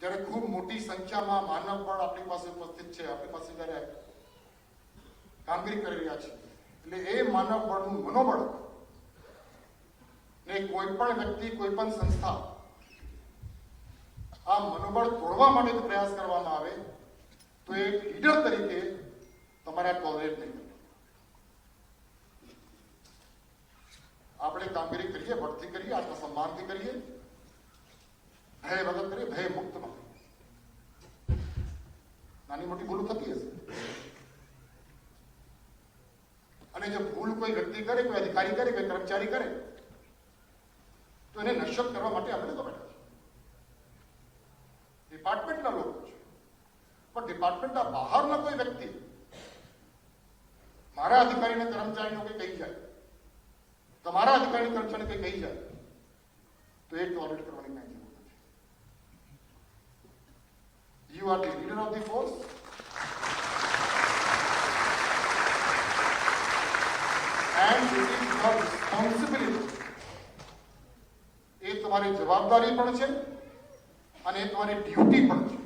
તરે ખૂબ મોટી સંખ્યામાં માનવ પણ આપણી પાસે ઉપસ્થિત છે આપણી પાસે દ્વારા કાંબી કરી રહ્યા છે એટલે એ માનવ પણ મનોબળ ને કોઈ પણ વ્યક્તિ કોઈ પણ સંસ્થા આ મનોબળ તોડવા માટે પ્રયાસ કરવામાં આવે તો એ હીડર તરીકે તમારા કોવેર નહીં આપણે કાંબી કરીયે પડતી કરીયે આત્મસન્માન કરીયે હે બગતરે હે મોટી ભૂલ થતી હશે અને જો ભૂલ કોઈ વ્યક્તિ કરે કોઈ અધિકારી કરે કોઈ કર્મચારી કરે તો એને નશ્યત કરવા માટે આપણે તો બેઠા છીએ ડિપાર્ટમેન્ટના લોકો છે પણ ડિપાર્ટમેન્ટના બહારના કોઈ વ્યક્તિ મારા અધિકારીને કર્મચારીનો કંઈ કહી જાય તમારા અધિકારી કર્મચારી કંઈ કહી જાય તો એક ઓડિટ કરવાની કાંઈ જરૂર નથી you are the leader of the force time city responsibility એ તમારી જવાબદારી પણ છે અને એ તમારી ડ્યુટી પણ છે